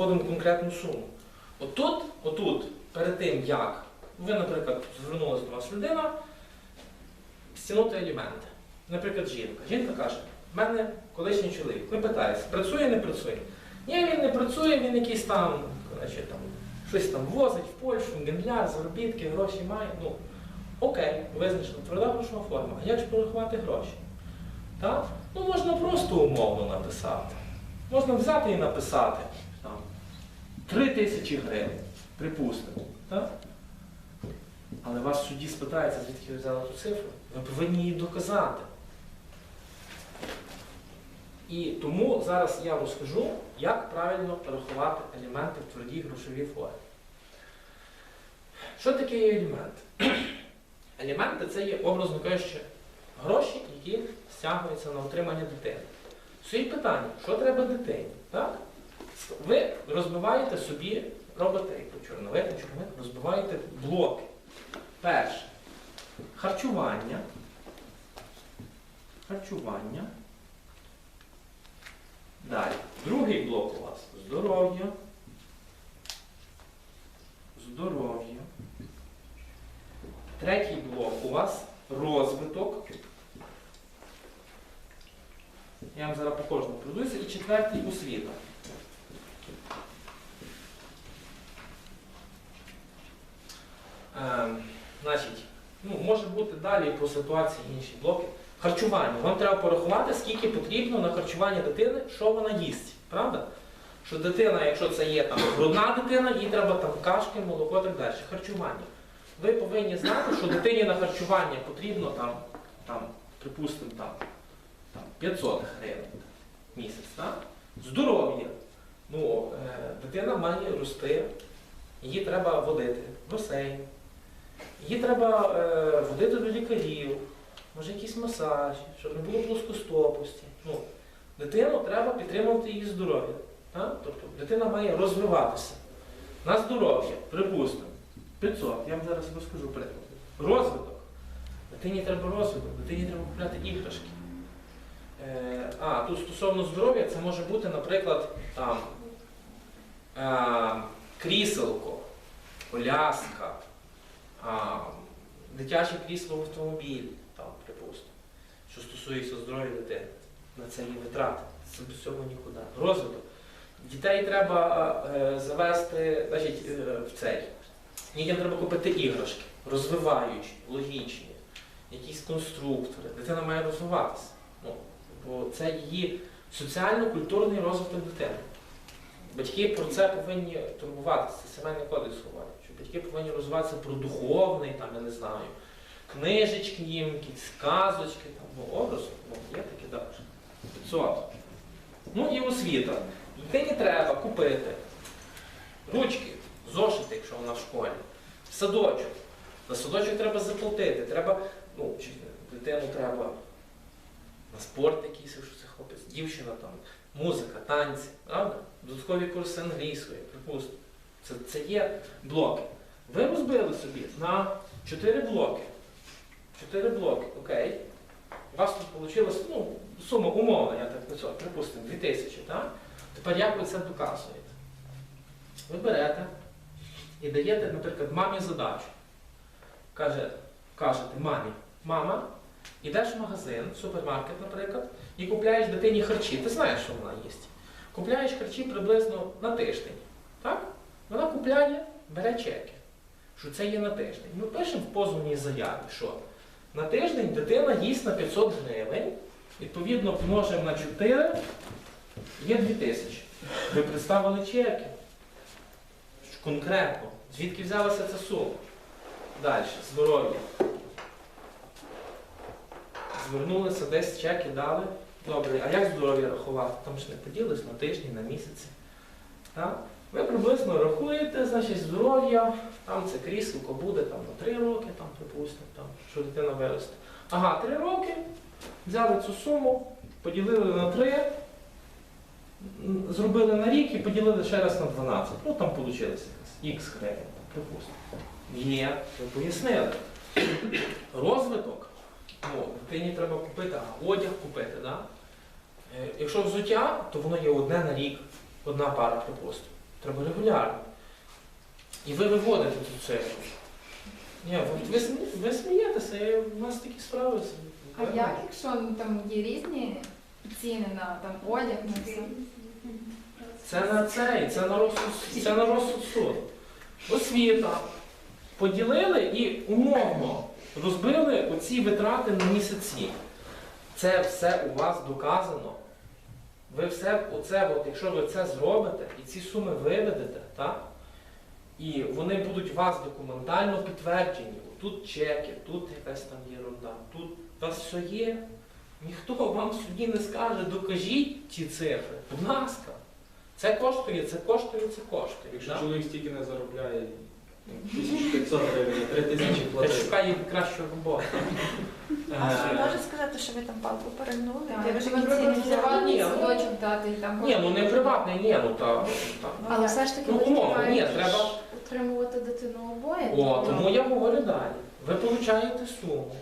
вводимо конкретну суму. Отут, отут, перед тим як ви, наприклад, звернулася до вас людина, стягнути аліменти. Наприклад, жінка. Жінка каже, в мене колишній чоловік. Ви питаєте, працює, не працює? Ні, він не працює, він якийсь там, значить, там щось там возить в Польщу, генляр, заробітки, гроші має. Ну, окей, визначено, тверда грошова форма. А як ж порахувати гроші? Так? Ну, можна просто умовно написати. Можна взяти і написати 3 тисячі гривень, припустимо. Так? Але вас в суді спитається, звідки ви взяли ту цифру. Ви повинні її доказати. І тому зараз я розкажу, як правильно рахувати елементи в твердій грошовій формі. Що таке є елемент? Елементи це є, образно кажучи, гроші, які стягуються на утримання дитини. Стоїть питання, що треба дитині? Так? Ви розбиваєте собі, робите як по чорновик, розбиваєте блоки. Перше. Харчування. Харчування. Далі. Другий блок у вас здоров'я. Здоров'я. Третій блок у вас розвиток. Я вам зараз по кожному пройдуся. І четвертий освіта. Ем, значить, ну, може бути далі по ситуації інші блоки. Харчування. Вам треба порахувати, скільки потрібно на харчування дитини, що вона їсть. Правда? Що дитина, якщо це є там грудна дитина, їй треба там кашки, молоко і так далі. Харчування. Ви повинні знати, що дитині на харчування потрібно там, там припустимо, там, там 500 гривень місяць. Так? Здоров'я. Ну, е, дитина має рости, її треба водити басейн, її треба е, водити до лікарів, може якісь масажі, щоб не було плоскостопості. Ну, дитину треба підтримувати її здоров'я. Тобто дитина має розвиватися. На здоров'я, припустимо, 500, я вам зараз розкажу приклад. Розвиток. Дитині треба розвиток, дитині треба купляти іграшки. Е, а, тут стосовно здоров'я, це може бути, наприклад, там, е, кріселко, коляска, а, дитяче крісло в автомобілі, там, припустимо, що стосується здоров'я дитини. На це є витрати. Це без цього нікуди. Розвиток. Дітей треба е, завести значить, е, в цей. Дітям треба купити іграшки, розвиваючі, логічні, якісь конструктори. Дитина має розвиватися. Ну, бо це її соціально-культурний розвиток дитини. Батьки про це повинні турбуватися, це сімейний кодекс батьки повинні розвиватися про духовний, там, я не знаю, книжечки їм, якісь сказочки, там, ну, образ, ну, є таке далі. 500. Ну і освіта. Дитині треба купити ручки, зошити, якщо вона в школі, садочок. На садочок треба заплатити, треба, ну, дитину треба на спорт якийсь, якщо це хлопець, дівчина там, музика, танці, правда? Додаткові курси англійської, припустимо. Це, це є блоки. Ви розбили собі на 4 блоки. 4 блоки, окей. У вас тут вийшла ну, сума умовна, я так працюю, припустимо, 2000, так? Тепер як ви це доказуєте? Ви берете і даєте, наприклад, мамі задачу. Каже, кажете мамі, мама, йдеш в магазин, супермаркет, наприклад, і купляєш дитині харчі. Ти знаєш, що вона їсть. Купляєш харчі приблизно на тиждень. Так? Вона купляє, бере чеки. Що це є на тиждень. Ми пишемо в позовній заяві, що на тиждень дитина їсть на 500 гривень, відповідно, множимо на 4, є 2000. Ви представили чеки. Конкретно. Звідки взялася ця сума? Далі, здоров'я. Звернулися, десь чеки дали. Добре, а як здоров'я рахувати? Там ж не поділиш на тижні, на місяці. Так? Ви приблизно рахуєте, значить, здоров'я, там це крісло буде там, на 3 роки, там, припустимо, там, що дитина виросте. Ага, 3 роки, взяли цю суму, поділили на 3, зробили на рік і поділили ще раз на 12. Ну там вийшло якась Х гривень, припустимо. Є, ви пояснили. Розвиток, ну, дитині треба купити, а одяг купити. Да? Е, Якщо взуття, то воно є одне на рік, одна пара, припустимо. Треба регулярно. І ви виводите цю цифру. Ні, ви, ви, ви смієтеся, і у нас такі справи. А як, якщо ну, там є різні ціни на там одяг, на все? Це на цей, це на розсуд, це на розсуд суду. Освіта. Поділили і умовно розбили оці витрати на місяці. Це все у вас доказано. Ви все, оце, от, якщо ви це зробите і ці суми виведете, так? і вони будуть у вас документально підтверджені. Тут чеки, тут якась там єрунда, тут у вас все є. Ніхто вам в суді не скаже, докажіть ті цифри. Будь ласка. Це коштує, це коштує, це коштує. Якщо да? чоловік стільки не заробляє, 1500 гривень, 3000 Я платить. шукаю кращу роботу. А Е, Може сказати, що ви там палку перегнули? Де ви взяли? приватний Ні, ну, садочок дати і там Ні, ну не приватний, ні, ну та. та. Але все ж таки Ну, умовно, ні, треба- утримувати дитину обоє. О, тому я говорю далі. Ви получаєте суму.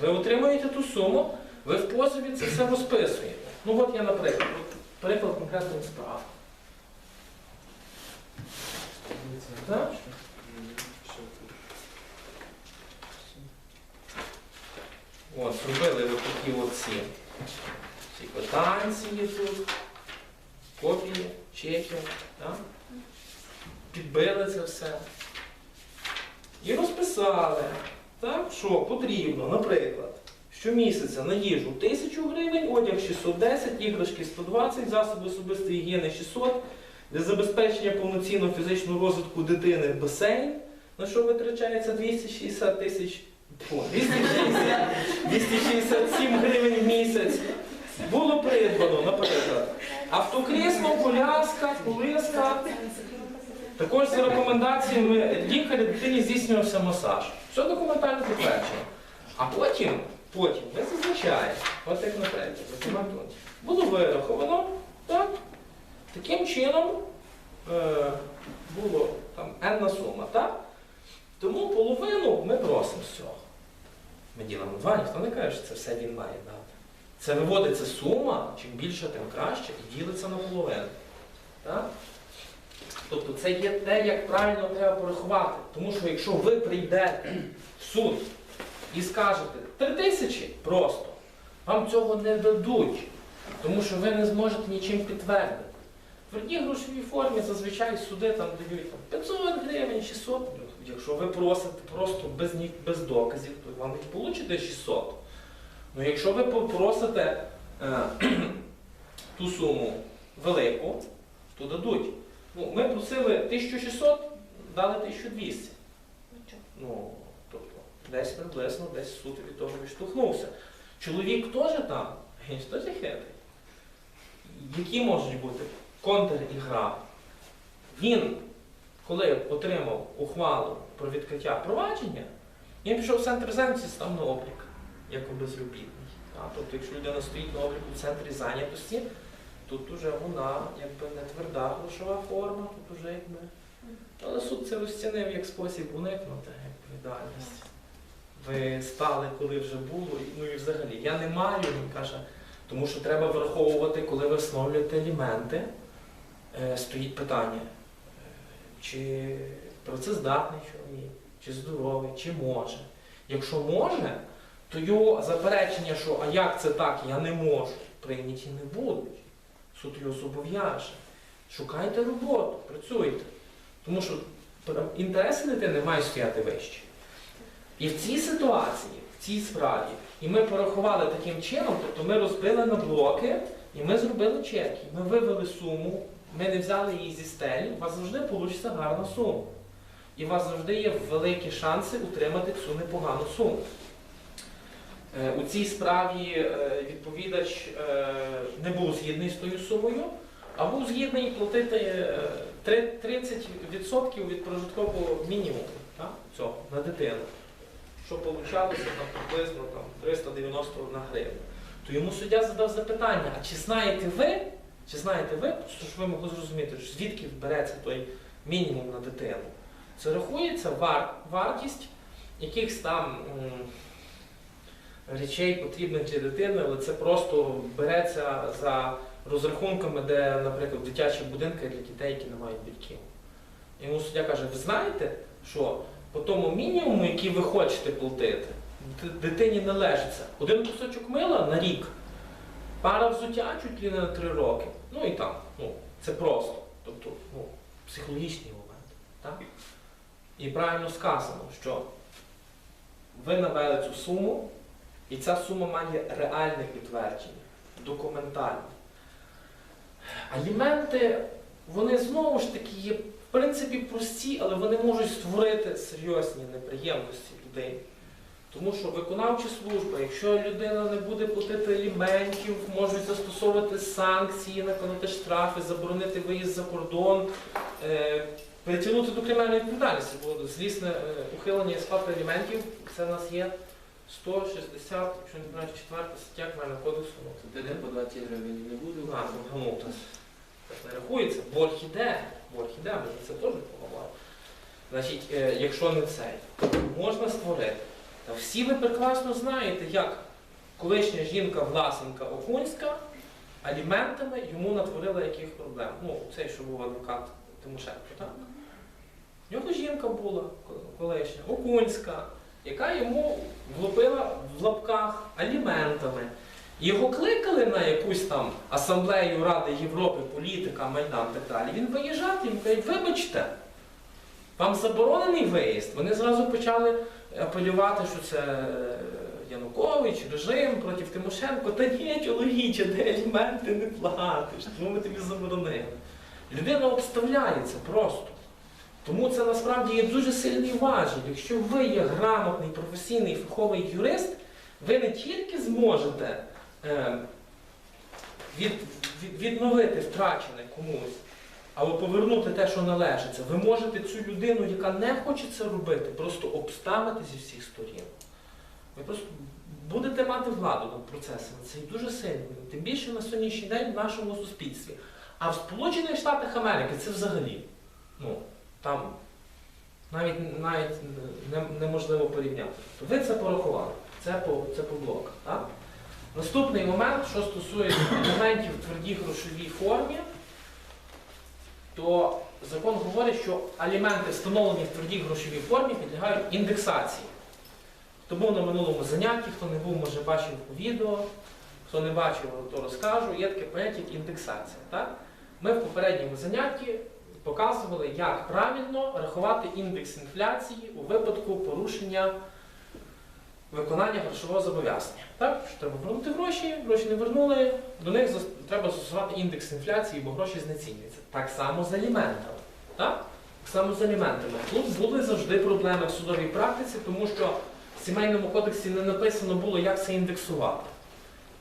Ви отримуєте ту суму, ви в позові це все розписуєте. Ну от я, наприклад, от приклад конкретної справи. Так? Зробили от такі от ці, ці квитанції тут, копії, чеків, так? підбили це все. І розписали, так, що потрібно, наприклад, щомісяця на їжу 1000 гривень, одяг 610, іграшки 120, засоби особистої гігієни 600, для забезпечення повноцінного фізичного розвитку дитини басейн, на що витрачається 260 тисяч, фу, 260, 267 гривень в місяць. Було придбано, наприклад, автокрісло, коляска, колиска. Також за рекомендаціями лікаря дитині здійснювався масаж. Все документально підтверджено. А потім, потім ви зазначаєте, от як наприклад, документує, було вираховано, так, таким чином е, було там енна сума, так? Тому половину ми просимо з цього. Ми ділимо два, ніхто не каже, що це все він має дати. Це виводиться сума, чим більше, тим краще, і ділиться на половину. Так? Тобто це є те, як правильно треба порахувати. Тому що якщо ви прийдете в суд і скажете три тисячі просто, вам цього не дадуть, тому що ви не зможете нічим підтвердити. В твердій грошовій формі зазвичай суди там дають там, 500 гривень, 600. Якщо ви просите просто без, без доказів, то вам не получите 600. Ну якщо ви попросите е, ту суму велику, то дадуть. Ну, ми просили 1600, дали 1200. Ну, тобто, десь приблизно, десь суд від того відштовхнувся. Чоловік теж там, він теж хитрий. Які можуть бути контр-ігра? Він, коли отримав ухвалу про відкриття провадження, він пішов в центр зайнятості, став на облік, як безробітний. Тобто, якщо людина стоїть на обліку в центрі зайнятості, Тут уже вона якби не тверда грошова форма, тут уже якби. Але суд це розцінив як спосіб уникнути відповідальності. Ви стали, коли вже було, ну і взагалі я не маю, він каже, тому що треба враховувати, коли ви встановлюєте аліменти, е, стоїть питання, чи працездатний чоловік, чи здоровий, чи може. Якщо може, то його заперечення, що а як це так, я не можу, прийняті не будуть. Суд його зобов'яже. Шукайте роботу, працюйте. Тому що інтереси дитини мають стояти вище. І в цій ситуації, в цій справі, і ми порахували таким чином, тобто ми розбили на блоки, і ми зробили чеки. Ми вивели суму, ми не взяли її зі стелі, у вас завжди вийде гарна сума. І у вас завжди є великі шанси утримати цю непогану суму. Е, У цій справі е, відповідач е, не був згідний з тою сумою, а був згідний платити е, 30% від прожиткового мінімуму так, цього, на дитину. Що получалося там, приблизно там, 391 гривня. То йому суддя задав запитання, а чи знаєте ви, чи знаєте ви, щоб ви могли зрозуміти, звідки береться той мінімум на дитину? Це рахується вар- вартість якихось там. речей потрібних для дитини, але це просто береться за розрахунками, де, наприклад, дитячі будинки для дітей, які не мають батьків. Йому суддя каже, ви знаєте, що по тому мінімуму, який ви хочете платити, дитині належиться один кусочок мила на рік, пара взуття чуть ли на три роки. Ну і там, ну, це просто. Тобто, ну, психологічний момент. Так? І правильно сказано, що ви навели цю суму, і ця сума має реальне підтвердження, документальне. Аліменти, вони знову ж таки є, в принципі, прості, але вони можуть створити серйозні неприємності людей. Тому що виконавча служба, якщо людина не буде платити аліментів, можуть застосовувати санкції, накладати штрафи, заборонити виїзд за кордон, е, притягнути до кримінальної відповідальності, бо злісне е, ухилення і сплати аліментів це в нас є 160, якщо не знаю, четверта стаття Кримінального кодексу. Ну, Це дитин по 20 гривень не буде. у нас ну, то так не рахується. Борг іде, борг іде, ми це теж поговоримо. Значить, е, якщо не цей, можна створити. Та всі ви прекрасно знаєте, як колишня жінка власенка Окунська аліментами йому натворила яких проблем. Ну, цей, що був адвокат Тимошенко, так? В нього жінка була колишня, Окунська, яка йому влупила в лапках аліментами. Його кликали на якусь там асамблею Ради Європи, політика, Майдан так далі. Він виїжджав йому кажуть, вибачте, вам заборонений виїзд. Вони зразу почали апелювати, що це е, Янукович, режим проти Тимошенко. Та ні, чоловіче, де аліменти не платиш, тому ми тобі заборонили. Людина обставляється просто. Тому це насправді є дуже сильний важіль. Якщо ви є грамотний, професійний, фаховий юрист, ви не тільки зможете е, від, від, відновити втрачене комусь, або повернути те, що належиться, ви можете цю людину, яка не хоче це робити, просто обставити зі всіх сторін. Ви просто будете мати владу над процесами. Це дуже сильно. Тим більше на сьогоднішній день в нашому суспільстві. А в Сполучених Штатах Америки це взагалі. Ну, там навіть, навіть не- неможливо порівняти. Ви це порахували. Це по, це по блоках. Так? Наступний момент, що стосується елементів в твердій грошовій формі, то закон говорить, що аліменти, встановлені в твердій грошовій формі, підлягають індексації. Хто був на минулому занятті, хто не був, може бачив по відео, хто не бачив, то розкажу. Є таке поняття як індексація. Так? Ми в попередньому занятті показували, як правильно рахувати індекс інфляції у випадку порушення виконання грошового зобов'язання. Так? Що треба вернути гроші, гроші не вернули, до них треба застосувати індекс інфляції, бо гроші знецінюються. Так само з аліментами. Так? Так само з аліментами. Тут були завжди проблеми в судовій практиці, тому що в сімейному кодексі не написано було, як це індексувати.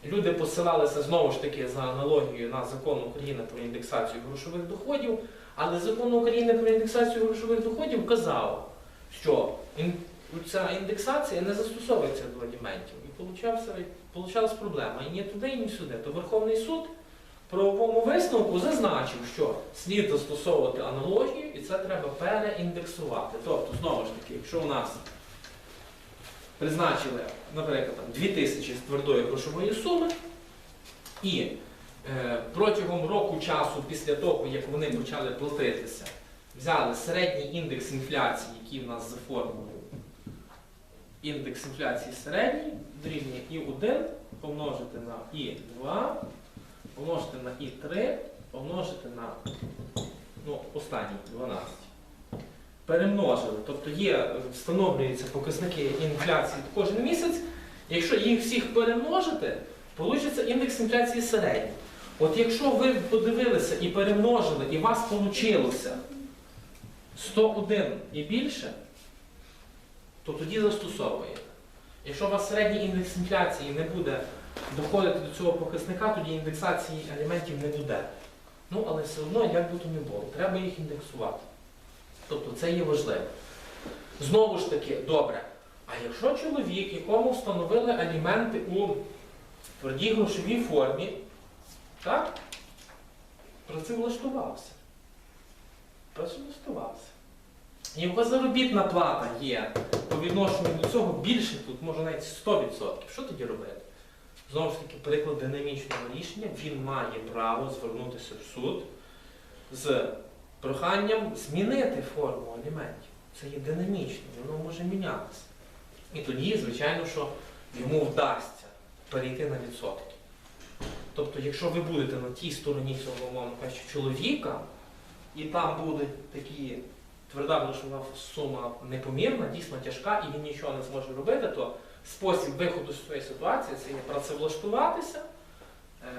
Люди посилалися знову ж таки за аналогією на закон України про індексацію грошових доходів, але закон України про індексацію грошових доходів казав, що ця індексація не застосовується до аліментів. І получалась проблема. І ні туди, і ні сюди. То Верховний суд в правовому висновку зазначив, що слід застосовувати аналогію, і це треба переіндексувати. Тобто, знову ж таки, якщо у нас призначили, наприклад, там, 2000 з твердої грошової суми, і е, протягом року часу, після того, як вони почали платитися, взяли середній індекс інфляції, який в нас за формулою. Індекс інфляції середній дорівнює І1 помножити на І2, помножити на І3, помножити на ну, останній 12 перемножили. Тобто є, встановлюються показники інфляції кожен місяць. Якщо їх всіх перемножити, вийде індекс інфляції середній. От якщо ви подивилися і перемножили, і у вас вийшло 101 і більше, то тоді застосовуєте. Якщо у вас середній індекс інфляції не буде доходити до цього показника, тоді індексації аліментів не буде. Ну, але все одно, як би то не було, треба їх індексувати. Тобто це є важливо. Знову ж таки, добре. А якщо чоловік, якому встановили аліменти у твердій грошовій формі, так, працевлаштувався. Працевлаштувався. Заробітна плата є по відношенню до цього більше, тут може навіть 100%. Що тоді робити? знову ж таки, приклад динамічного рішення, він має право звернутися в суд з проханням змінити форму аліментів. Це є динамічно, воно може мінятися. І тоді, звичайно, що йому вдасться перейти на відсотки. Тобто, якщо ви будете на тій стороні цього умовно кажучи, чоловіка, і там буде такі тверда грошова сума непомірна, дійсно тяжка, і він нічого не зможе робити, то спосіб виходу з цієї ситуації це є працевлаштуватися,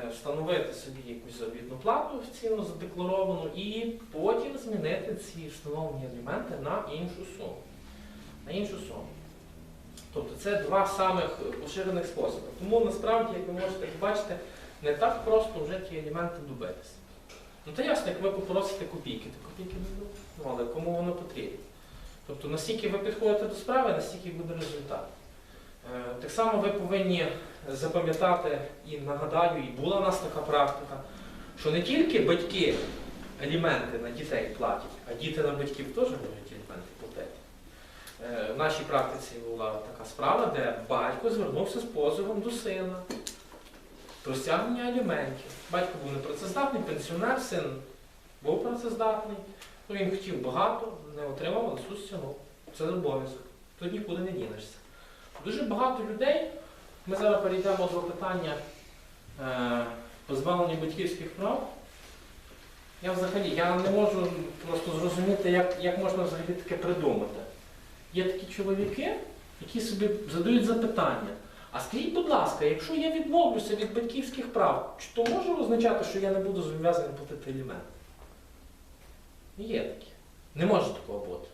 е, встановити собі якусь заробітну плату офіційно задекларовану, і потім змінити ці встановлені аліменти на іншу суму. На іншу суму. Тобто це два самих поширених способи. Тому насправді, як ви можете бачити, не так просто вже ті аліменти добитися. Ну то ясно, як ви попросите копійки, то копійки не будуть. Ну, але кому воно потрібно? Тобто, наскільки ви підходите до справи, настільки буде результат. Е, Так само ви повинні запам'ятати і нагадаю, і була в нас така практика, що не тільки батьки аліменти на дітей платять, а діти на батьків теж можуть аліменти платити. Е, В нашій практиці була така справа, де батько звернувся з позовом до сина про стягнення аліментів. Батько був непрацездатний, пенсіонер, син був працездатний. Ну, він хотів багато, не отримав, але суд стягнув. Це обов'язок. Тут нікуди не дінешся. Дуже багато людей. Ми зараз перейдемо до питання е, позбавлення батьківських прав. Я взагалі я не можу просто зрозуміти, як, як можна взагалі таке придумати. Є такі чоловіки, які собі задають запитання. А скажіть, будь ласка, якщо я відмовлюся від батьківських прав, чи то може означати, що я не буду зобов'язаний платити алімент? Є такі. Не може такого бути.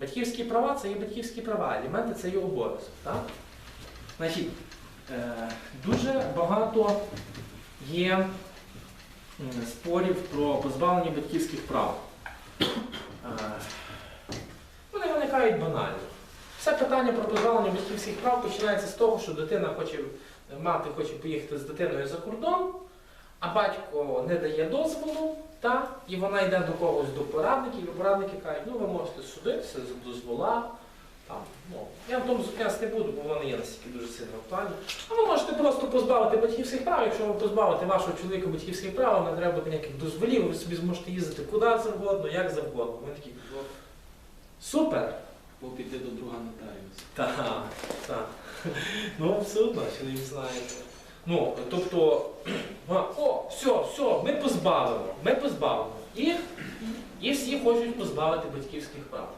Батьківські права це є батьківські права, аліменти це є обов'язок. Так? Значить, е, дуже багато є спорів про позбавлення батьківських прав. Е, вони виникають банально. Все питання про позбавлення батьківських прав починається з того, що дитина хоче, мати хоче поїхати з дитиною за кордон, а батько не дає дозволу, та, і вона йде до когось до порадників, і порадники кажуть, ну ви можете судитися за дозвола. Там, ну, я в тому зупинятися не буду, бо вони є настільки дуже сильно актуальні. А ви можете просто позбавити батьківських прав. Якщо ви позбавите вашого чоловіка батьківських прав, не треба буде ніяких дозволів, ви собі зможете їздити куди завгодно, як завгодно. Вони такі, супер! Бо піти до друга нотаріуса. Так, так. Ну, одно, що не знаєте. Ну, тобто, о, все, все, ми позбавимо, ми позбавимо. І, і всі хочуть позбавити батьківських прав.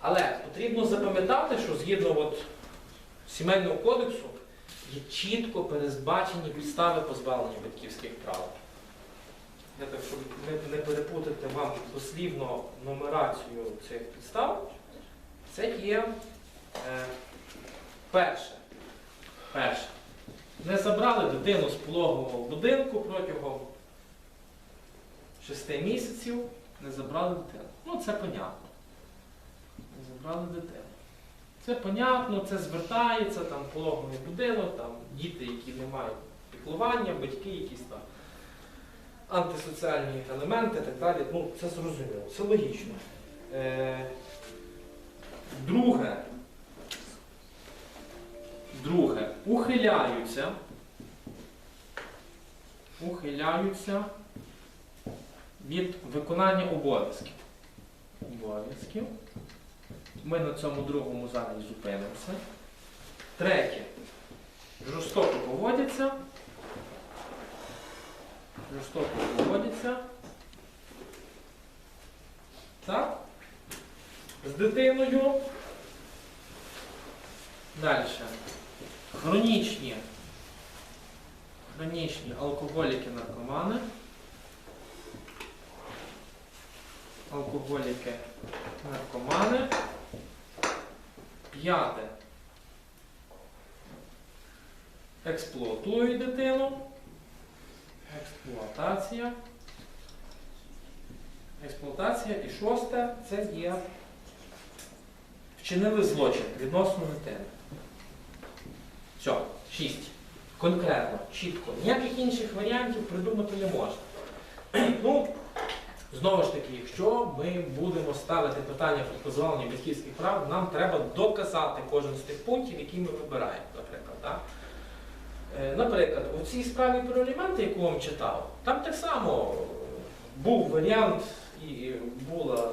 Але потрібно запам'ятати, що згідно от сімейного кодексу є чітко передбачені підстави позбавлення батьківських прав. Я так, щоб не, не перепутати вам дослівно нумерацію цих підстав, це є е, перше. Перше. Не забрали дитину з пологового будинку протягом 6 місяців, не забрали дитину. Ну, це понятно. Не забрали дитину. Це понятно, це звертається, там пологовий будинок, там діти, які не мають піклування, батьки, якісь там антисоціальні елементи і так далі. Ну, це зрозуміло, це логічно. Е, Друге. Друге. Ухиляються. Ухиляються від виконання обов'язків. Обов'язків. Ми на цьому другому зараз зупинимося. Третє. Жорстоко поводяться. Жорстоко поводяться. Так? З дитиною. Далі. Хронічні. Хронічні алкоголіки, наркомани. Алкоголіки, наркомани. П'яте. Експлуатують дитину. Експлуатація. Експлуатація. І шосте це є вчинили злочин відносно дитини. Все, шість. Конкретно, чітко. Ніяких інших варіантів придумати не можна. Ну, знову ж таки, якщо ми будемо ставити питання про позбавлення батьківських прав, нам треба доказати кожен з тих пунктів, які ми вибираємо, наприклад. Так? Е, Наприклад, у цій справі про аліменти, яку вам читав, там так само був варіант і була